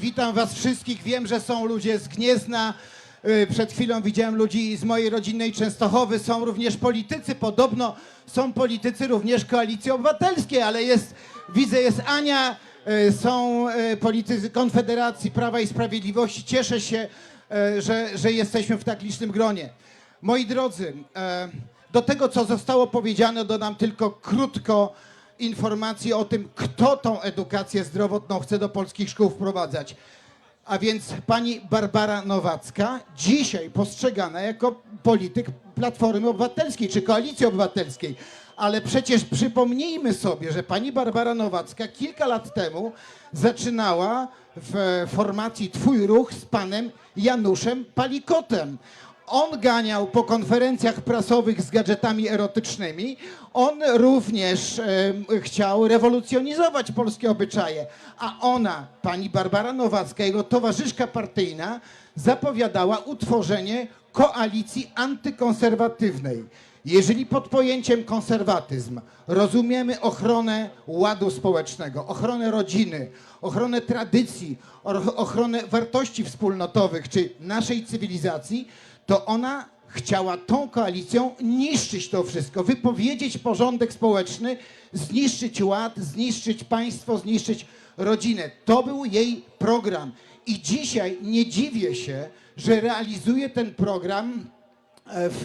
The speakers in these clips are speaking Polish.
Witam was wszystkich. Wiem, że są ludzie z Gniezna. Y, Przed chwilą widziałem ludzi z mojej rodzinnej Częstochowy. Są również politycy. Podobno są politycy również Koalicji Obywatelskiej, ale jest, widzę, jest Ania, y, są y, politycy Konfederacji Prawa i Sprawiedliwości. Cieszę się, że, że jesteśmy w tak licznym gronie. Moi drodzy, do tego, co zostało powiedziane, dodam tylko krótko informacji o tym, kto tą edukację zdrowotną chce do polskich szkół wprowadzać. A więc pani Barbara Nowacka, dzisiaj postrzegana jako polityk Platformy Obywatelskiej czy Koalicji Obywatelskiej. Ale przecież przypomnijmy sobie, że pani Barbara Nowacka kilka lat temu zaczynała w formacji Twój Ruch z panem Januszem Palikotem. On ganiał po konferencjach prasowych z gadżetami erotycznymi. On również em, chciał rewolucjonizować polskie obyczaje. A ona, pani Barbara Nowacka, jego towarzyszka partyjna, zapowiadała utworzenie koalicji antykonserwatywnej. Jeżeli pod pojęciem konserwatyzm rozumiemy ochronę ładu społecznego, ochronę rodziny, ochronę tradycji, ochronę wartości wspólnotowych czy naszej cywilizacji, to ona chciała tą koalicją niszczyć to wszystko, wypowiedzieć porządek społeczny, zniszczyć ład, zniszczyć państwo, zniszczyć rodzinę. To był jej program. I dzisiaj nie dziwię się, że realizuje ten program e, w,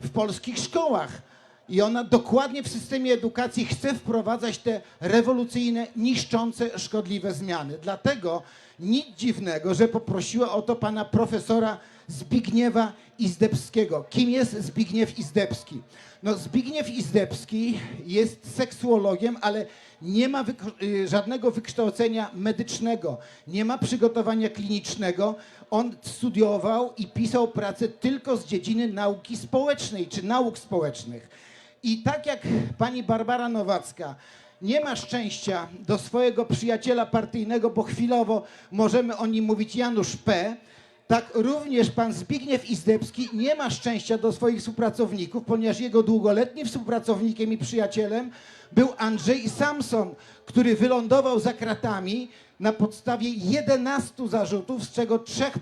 w polskich szkołach. I ona dokładnie w systemie edukacji chce wprowadzać te rewolucyjne, niszczące, szkodliwe zmiany. Dlatego nic dziwnego, że poprosiła o to pana profesora Zbigniewa Izdebskiego. Kim jest Zbigniew Izdebski? No, Zbigniew Izdebski jest seksuologiem, ale nie ma y, żadnego wykształcenia medycznego, nie ma przygotowania klinicznego. On studiował i pisał pracę tylko z dziedziny nauki społecznej czy nauk społecznych. I tak jak pani Barbara Nowacka nie ma szczęścia do swojego przyjaciela partyjnego, bo chwilowo możemy o nim mówić Janusz P., tak również pan Zbigniew Izdebski nie ma szczęścia do swoich współpracowników, ponieważ jego długoletnim współpracownikiem i przyjacielem był Andrzej Samson, który wylądował za kratami na podstawie 11 zarzutów, z czego trzech,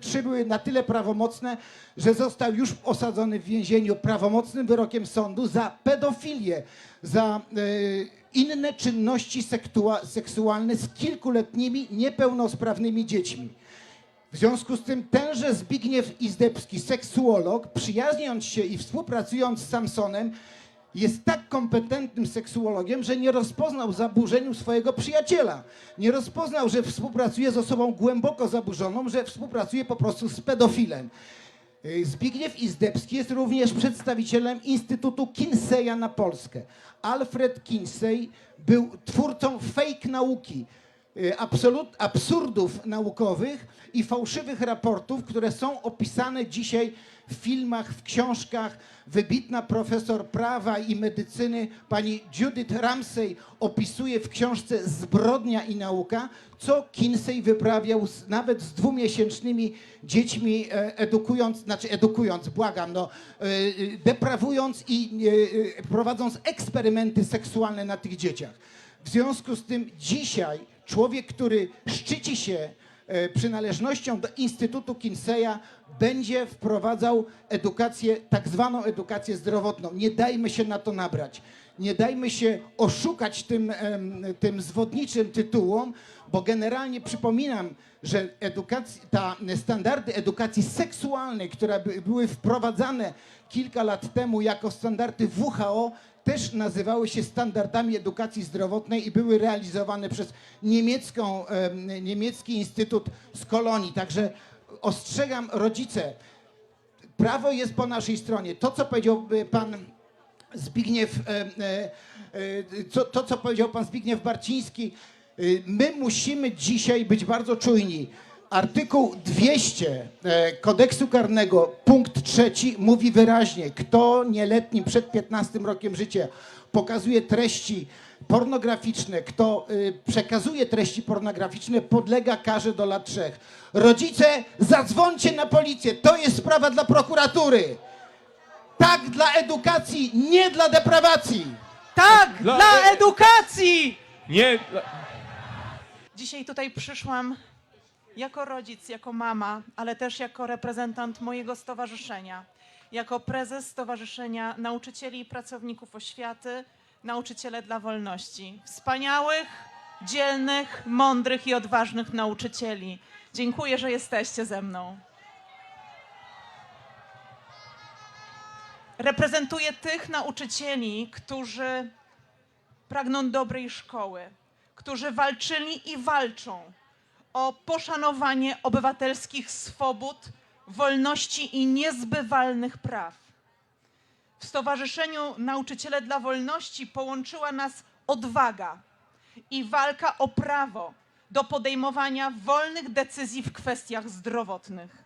trzy, były na tyle prawomocne, że został już osadzony w więzieniu prawomocnym wyrokiem sądu za pedofilię, za e, inne czynności seksualne z kilkuletnimi niepełnosprawnymi dziećmi. W związku z tym tenże Zbigniew Izdebski, seksuolog, przyjaźniąc się i współpracując z Samsonem, jest tak kompetentnym seksuologiem, że nie rozpoznał zaburzeń u swojego przyjaciela. Nie rozpoznał, że współpracuje z osobą głęboko zaburzoną, że współpracuje po prostu z pedofilem. Y, Zbigniew Izdebski jest również przedstawicielem Instytutu Kinseya na Polskę. Alfred Kinsey był twórcą fake nauki, absolut, absurdów naukowych i fałszywych raportów, które są opisane dzisiaj w filmach, w książkach. Wybitna profesor prawa i medycyny pani Judith Ramsey opisuje w książce Zbrodnia i nauka, co Kinsey wyprawiał z, nawet z dwumiesięcznymi dziećmi, e, edukując, znaczy edukując, błagam, no, e, e, deprawując i prowadząc eksperymenty seksualne na tych dzieciach. W związku z tym dzisiaj człowiek, który szczyci się e, przynależnością do Instytutu Kinseya, będzie wprowadzał edukację, tak zwaną edukację zdrowotną. Nie dajmy się na to nabrać. Nie dajmy się oszukać tym, tym zwodniczym tytułom, bo generalnie przypominam, że edukacji, ta standardy edukacji seksualnej, które by, były wprowadzane kilka lat temu jako standardy WHO, też nazywały się standardami edukacji zdrowotnej i były realizowane przez niemiecką, em, niemiecki instytut z Kolonii. Także ostrzegam rodzice, prawo jest po naszej stronie. To, co powiedział e, pan Zbigniew, e, e, e, co, to, co powiedział pan Zbigniew Barciński, my musimy dzisiaj być bardzo czujni. Artykuł 200 e, kodeksu karnego, punkt trzeci, mówi wyraźnie, kto nieletnim przed 15 rokiem życia pokazuje treści pornograficzne, kto przekazuje treści pornograficzne, podlega karze do lat trzech. Rodzice, zadzwońcie na policję, to jest sprawa dla prokuratury. Tak dla edukacji, nie dla deprawacji. Tak, Dla- dla edukacji! Nie. dla- Dzisiaj tutaj przyszłam jako rodzic, jako mama, ale też jako reprezentant mojego stowarzyszenia, jako prezes Stowarzyszenia Nauczycieli i Pracowników Oświaty, Nauczyciele dla Wolności. Wspaniałych, dzielnych, mądrych i odważnych nauczycieli. Dziękuję, że jesteście ze mną. Reprezentuję tych nauczycieli, którzy pragną dobrej szkoły, którzy walczyli i walczą o poszanowanie obywatelskich swobód, wolności i niezbywalnych praw. W Stowarzyszeniu Nauczyciele dla Wolności połączyła nas odwaga i walka o prawo do podejmowania wolnych decyzji w kwestiach zdrowotnych.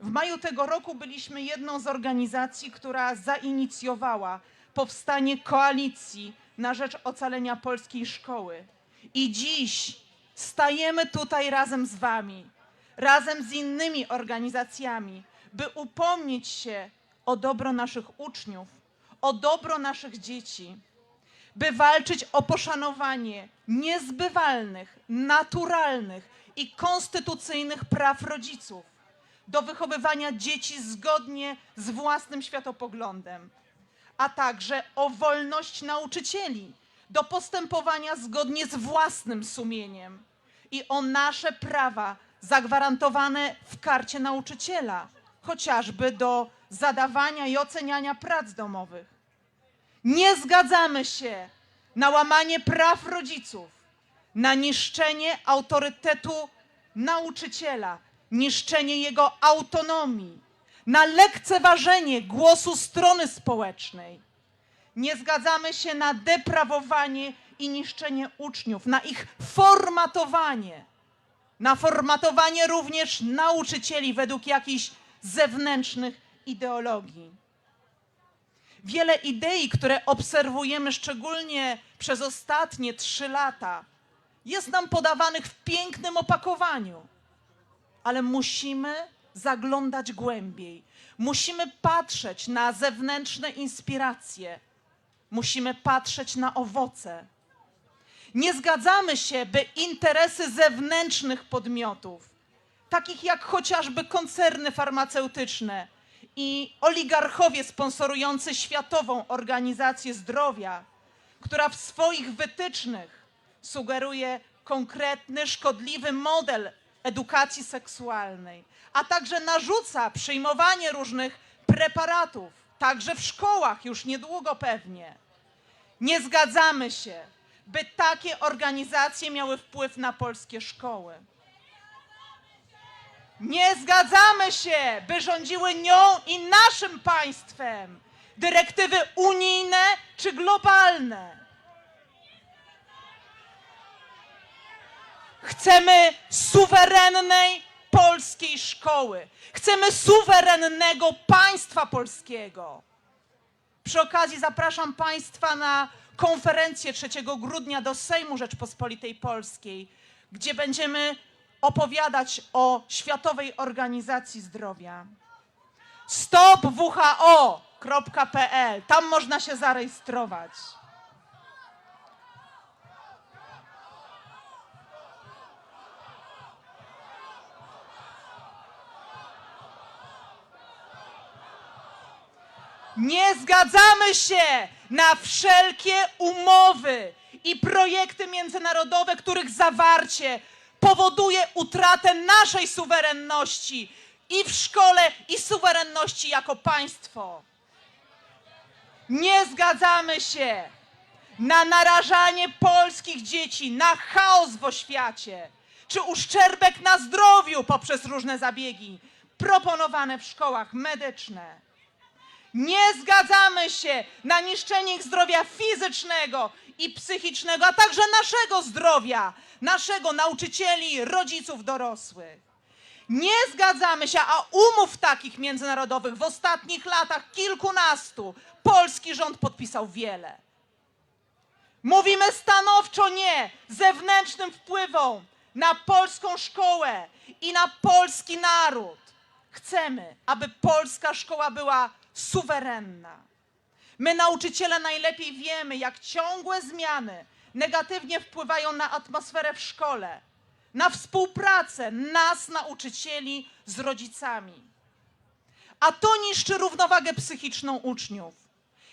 W maju tego roku byliśmy jedną z organizacji, która zainicjowała powstanie koalicji na rzecz ocalenia polskiej szkoły. I dziś stajemy tutaj razem z Wami, razem z innymi organizacjami, by upomnieć się o dobro naszych uczniów, o dobro naszych dzieci, by walczyć o poszanowanie niezbywalnych, naturalnych i konstytucyjnych praw rodziców do wychowywania dzieci zgodnie z własnym światopoglądem, a także o wolność nauczycieli do postępowania zgodnie z własnym sumieniem i o nasze prawa zagwarantowane w karcie nauczyciela, chociażby do zadawania i oceniania prac domowych. Nie zgadzamy się na łamanie praw rodziców, na niszczenie autorytetu nauczyciela, niszczenie jego autonomii, na lekceważenie głosu strony społecznej. Nie zgadzamy się na deprawowanie i niszczenie uczniów, na ich formatowanie, na formatowanie również nauczycieli według jakichś zewnętrznych ideologii. Wiele idei, które obserwujemy szczególnie przez ostatnie trzy lata, jest nam podawanych w pięknym opakowaniu, ale musimy zaglądać głębiej. Musimy patrzeć na zewnętrzne inspiracje, musimy patrzeć na owoce. Nie zgadzamy się, by interesy zewnętrznych podmiotów, takich jak chociażby koncerny farmaceutyczne i oligarchowie sponsorujący Światową Organizację Zdrowia, która w swoich wytycznych sugeruje konkretny, szkodliwy model edukacji seksualnej, a także narzuca przyjmowanie różnych preparatów, także w szkołach już niedługo pewnie. Nie zgadzamy się, by takie organizacje miały wpływ na polskie szkoły. Nie zgadzamy się, by rządziły nią i naszym państwem dyrektywy unijne czy globalne. Chcemy suwerennej polskiej szkoły. Chcemy suwerennego państwa polskiego. Przy okazji zapraszam Państwa na konferencję 3 grudnia do Sejmu Rzeczpospolitej Polskiej, gdzie będziemy opowiadać o Światowej Organizacji Zdrowia. stopwho.pl Tam można się zarejestrować. Nie zgadzamy się na wszelkie umowy i projekty międzynarodowe, których zawarcie powoduje utratę naszej suwerenności i w szkole, i suwerenności jako państwo. Nie zgadzamy się na narażanie polskich dzieci na chaos w oświacie, czy uszczerbek na zdrowiu poprzez różne zabiegi proponowane w szkołach medyczne. Nie zgadzamy się na niszczenie ich zdrowia fizycznego i psychicznego, a także naszego zdrowia, naszego nauczycieli, rodziców, dorosłych. Nie zgadzamy się, a umów takich międzynarodowych w ostatnich latach kilkunastu polski rząd podpisał wiele. Mówimy stanowczo nie zewnętrznym wpływom na polską szkołę i na polski naród. Chcemy, aby polska szkoła była suwerenna. My, nauczyciele, najlepiej wiemy, jak ciągłe zmiany negatywnie wpływają na atmosferę w szkole, na współpracę nas, nauczycieli, z rodzicami. A to niszczy równowagę psychiczną uczniów.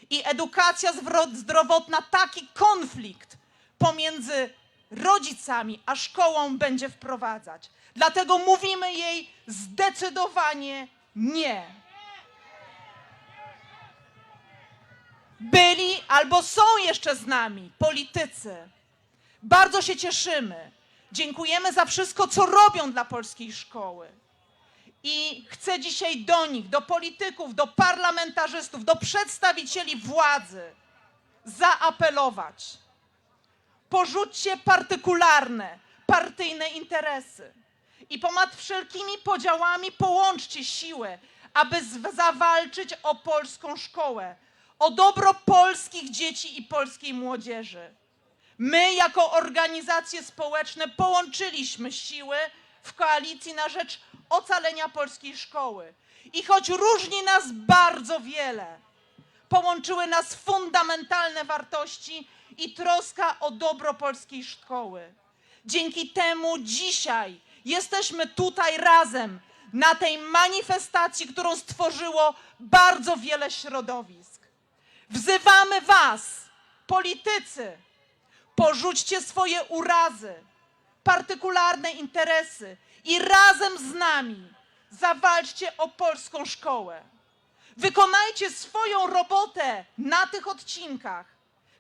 I edukacja zdrowotna taki konflikt pomiędzy rodzicami a szkołą będzie wprowadzać. Dlatego mówimy jej zdecydowanie nie. Byli albo są jeszcze z nami politycy. Bardzo się cieszymy. Dziękujemy za wszystko, co robią dla polskiej szkoły. I chcę dzisiaj do nich, do polityków, do parlamentarzystów, do przedstawicieli władzy zaapelować. Porzućcie partykularne, partyjne interesy i ponad wszelkimi podziałami połączcie siły, aby zawalczyć o polską szkołę, o dobro polskich dzieci i polskiej młodzieży. My, jako organizacje społeczne, połączyliśmy siły w koalicji na rzecz ocalenia polskiej szkoły. I choć różni nas bardzo wiele, połączyły nas fundamentalne wartości i troska o dobro polskiej szkoły. Dzięki temu dzisiaj jesteśmy tutaj razem na tej manifestacji, którą stworzyło bardzo wiele środowisk. Wzywamy Was, politycy, porzućcie swoje urazy, partykularne interesy i razem z nami zawalczcie o polską szkołę. Wykonajcie swoją robotę na tych odcinkach,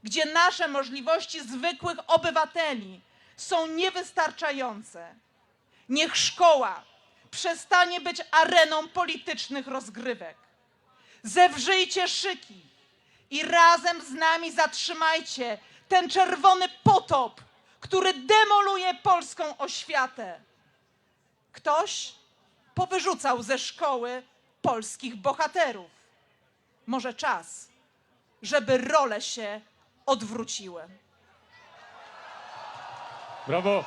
gdzie nasze możliwości zwykłych obywateli są niewystarczające. Niech szkoła przestanie być areną politycznych rozgrywek. Zewrzyjcie szyki i razem z nami zatrzymajcie ten czerwony potop, który demoluje polską oświatę. Ktoś powyrzucał ze szkoły polskich bohaterów. Może czas, żeby role się odwróciły. Brawo!